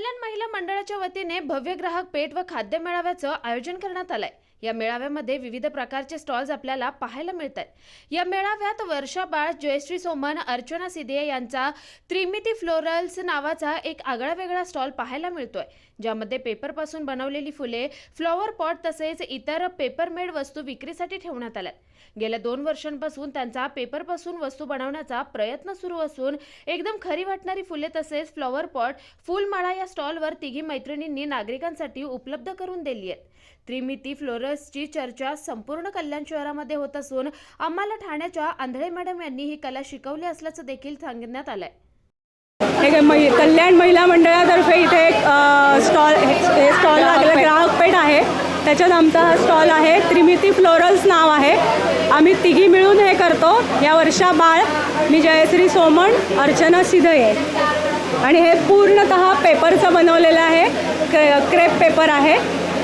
कल्याण महिला मंडळाच्या वतीने भव्य ग्राहक पेठ व खाद्य मेळाव्याचं आयोजन करण्यात आलंय. या मेळाव्यामध्ये विविध प्रकारचे स्टॉल्स आपल्याला पाहायला मिळत आहेत या मेळाव्यात वर्षा बाळ जयश्री सोमन अर्चना सिदे यांचा त्रिमिती फ्लोरल्स नावाचा एक आगळा वेगळा स्टॉल पाहायला मिळतोय ज्यामध्ये पेपरपासून बनवलेली फुले फ्लॉवर पॉट तसेच इतर पेपरमेड वस्तू विक्रीसाठी ठेवण्यात आल्यात. गेल्या दोन वर्षांपासून त्यांचा पेपरपासून वस्तू बनवण्याचा प्रयत्न सुरू असून एकदम खरी वाटणारी फुले तसेच फ्लॉवर पॉट फुलमाळा या स्टॉलवर तिघी मैत्रिणींनी नागरिकांसाठी उपलब्ध करून दिली आहेत. त्रिमिती फ्लोरल काँग्रेसची चर्चा संपूर्ण कल्याण शहरामध्ये होत असून आम्हाला ठाण्याच्या आंधळे मॅडम यांनी ही कला शिकवली असल्याचं देखील सांगण्यात आलंय. हे कल्याण महिला मंडळातर्फे इथे एक स्टॉल हे स्टॉल लागलं ग्राहक पेठ आहे. त्याच्यात आमचा हा स्टॉल आहे. त्रिमिती फ्लोरल्स नाव आहे. आम्ही तिघी मिळून हे करतो. या वर्षा बाळ मी जयश्री सोमण अर्चना सिधये. आणि हे पूर्णतः पेपरचं बनवलेलं आहे. क्रे क्रेप पेपर आहे.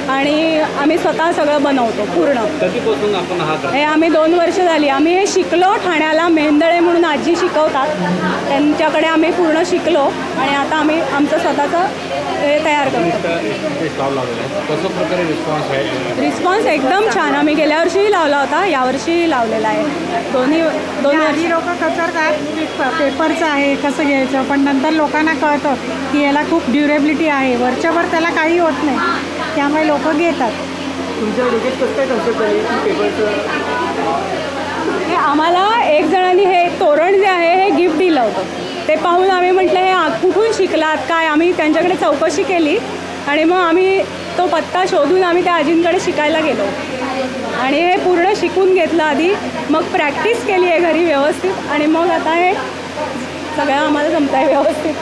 आणि आम्ही स्वतः सगळं बनवतो पूर्ण. कधीपासून आपण हा हे आम्ही दोन वर्ष झाली. आम्ही हे शिकलो ठाण्याला मेंदळे म्हणून आजी शिकवतात. त्यांच्याकडे आम्ही पूर्ण शिकलो आणि आता आम्ही आमचं स्वतःचं हे तयार करतो. कसं प्रकारे रिस्पॉन्स आहे? रिस्पॉन्स एकदम छान. आम्ही गेल्या वर्षीही लावला होता यावर्षीही लावलेला आहे. दोन्ही दोन वर्ष आधी लोक कचरतात की प- पेपरचं आहे कसं घ्यायचं? पण नंतर लोकांना कळतं की याला खूप ड्युरेबिलिटी आहे. वरच्यावर त्याला काही होत नाही. त्यामुळे लोक घेतात. हे आम्हाला एक जणांनी हे तोरण जे आहे हे गिफ्ट दिलं होतं. ते पाहून आम्ही म्हटलं हे कुठून शिकलात? काय? आम्ही त्यांच्याकडे चौकशी केली आणि मग आम्ही तो पत्ता शोधून आम्ही त्या आजींकडे शिकायला गेलो. आणि हे पूर्ण शिकून घेतलं आधी. मग प्रॅक्टिस केली आहे घरी व्यवस्थित आणि मग आता हे सगळं आम्हाला जमत आहे व्यवस्थित.